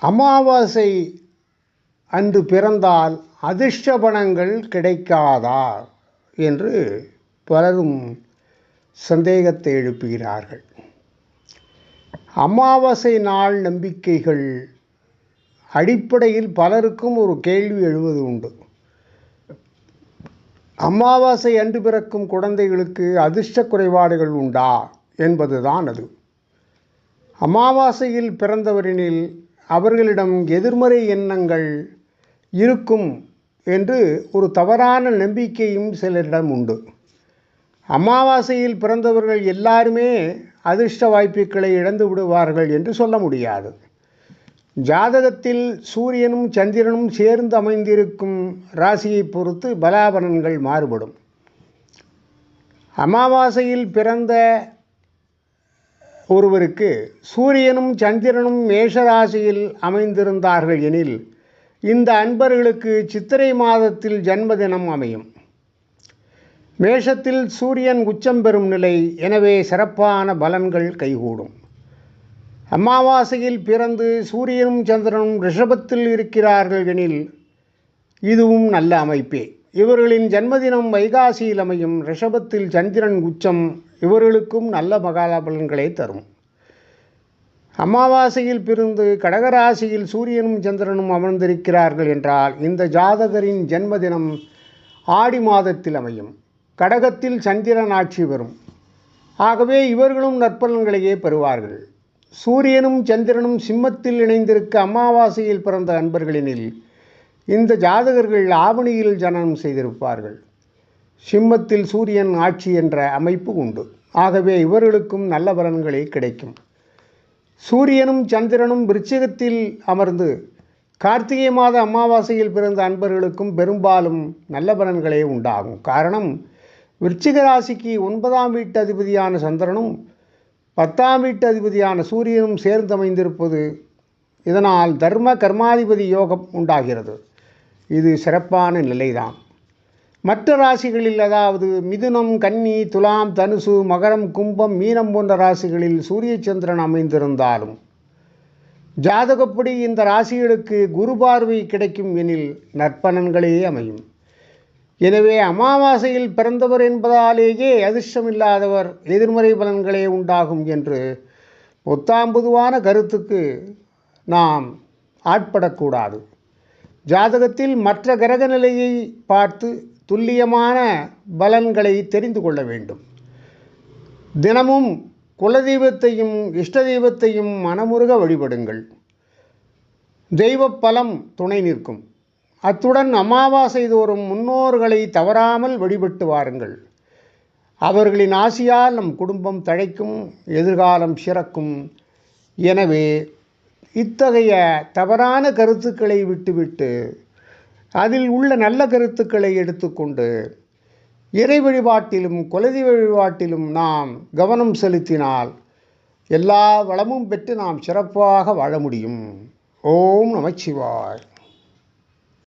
அமாவாசை அன்று பிறந்தால் அதிர்ஷ்டபணங்கள் கிடைக்காதா என்று பலரும் சந்தேகத்தை எழுப்புகிறார்கள். அமாவாசை நாள் நம்பிக்கைகள் அடிப்படையில் பலருக்கும் ஒரு கேள்வி எழுவது உண்டு. அமாவாசை அன்று பிறக்கும் குழந்தைகளுக்கு அதிர்ஷ்ட குறைபாடுகள் உண்டா என்பதுதான் அது. அமாவாசையில் பிறந்தவரெனில் அவர்களிடம் எதிர்மறை எண்ணங்கள் இருக்கும் என்று ஒரு தவறான நம்பிக்கையும் சிலரிடம் உண்டு. அமாவாசையில் பிறந்தவர்கள் எல்லாருமே அதிர்ஷ்ட வாய்ப்புகளை இழந்து விடுவார்கள் என்று சொல்ல முடியாது. ஜாதகத்தில் சூரியனும் சந்திரனும் சேர்ந்து அமைந்திருக்கும் ராசியை பொறுத்து பலாபலன்கள் மாறுபடும். அமாவாசையில் பிறந்த ஒருவருக்கு சூரியனும் சந்திரனும் மேஷராசியில் அமைந்திருந்தார்கள் எனில் இந்த அன்பர்களுக்கு சித்திரை மாதத்தில் ஜன்மதினம் அமையும். மேஷத்தில் சூரியன் உச்சம் பெறும் நிலை எனவே சிறப்பான பலன்கள் கைகூடும். அமாவாசையில் பிறந்து சூரியனும் சந்திரனும் ரிஷபத்தில் இருக்கிறார்கள் எனில் இதுவும் நல்ல அமைப்பே. இவர்களின் ஜன்மதினம் வைகாசியில் அமையும் ரிஷபத்தில் சந்திரன் உச்சம் இவர்களுக்கும் நல்ல மகால பலன்களை தரும். அமாவாசையில் பிறந்து கடகராசியில் சூரியனும் சந்திரனும் அமர்ந்திருக்கிறார்கள் என்றால் இந்த ஜாதகரின் ஜென்மதினம் ஆடி மாதத்தில் அமையும். கடகத்தில் சந்திரன் ஆட்சி வரும் ஆகவே இவர்களும் நற்பலன்களையே பெறுவார்கள். சூரியனும் சந்திரனும் சிம்மத்தில் இணைந்திருக்க அமாவாசையில் பிறந்த அன்பர்களினில் இந்த ஜாதகர்கள் ஆவணியில் ஜனனம் செய்திருப்பார்கள். சிம்மத்தில் சூரியன் ஆட்சி என்ற அமைப்பு உண்டு. ஆகவே இவர்களுக்கும் நல்ல பலன்களே கிடைக்கும். சூரியனும் சந்திரனும் விருச்சிகத்தில் அமர்ந்து கார்த்திகை மாத அமாவாசையில் பிறந்த அன்பர்களுக்கும் பெரும்பாலும் நல்ல பலன்களே உண்டாகும். காரணம் விருச்சிக ராசிக்கு ஒன்பதாம் வீட்டு அதிபதியான சந்திரனும் பத்தாம் வீட்டு அதிபதியான சூரியனும் சேர்ந்தமைந்திருப்பது இதனால் தர்ம கர்மாதிபதி யோகம் உண்டாகிறது. இது சிறப்பான நிலைதான். மற்ற ராசிகளில் அதாவது மிதுனம் கன்னி துலாம் தனுசு மகரம் கும்பம் மீனம் போன்ற ராசிகளில் சூரிய சந்திரன் அமைந்திருந்தாலும் ஜாதகப்படி இந்த ராசிகளுக்கு குரு பார்வை கிடைக்கும் எனில் நற்பலன்களே அமையும். எனவே அமாவாசையில் பிறந்தவர் என்பதாலேயே அதிர்ஷ்டம் இல்லாதவர் எதிர்மறை பலன்களே உண்டாகும் என்று பொத்தாம்புதுவான கருத்துக்கு நாம் ஆட்படக்கூடாது. ஜாதகத்தில் மற்ற கிரக நிலையை பார்த்து துல்லியமான பலன்களை தெரிந்து கொள்ள வேண்டும். தினமும் குலதெய்வத்தையும் இஷ்ட தெய்வத்தையும் மனமுருக வழிபடுங்கள். தெய்வ பலம் துணை நிற்கும். அத்துடன் அமாவாசை தோறும் முன்னோர்களை தவறாமல் வழிபட்டு வாருங்கள். அவர்களின் ஆசியால் நம் குடும்பம் தழைக்கும் எதிர்காலம் சிறக்கும். எனவே இத்தகைய தவறான கருத்துக்களை விட்டுவிட்டு அதில் உள்ள நல்ல கருத்துக்களை எடுத்துக்கொண்டு இறை வழிபாட்டிலும் குலதெய்வ வழிபாட்டிலும் நாம் கவனம் செலுத்தினால் எல்லா வளமும் பெற்று நாம் சிறப்பாக வாழ முடியும். ஓம் நமச்சிவாய்.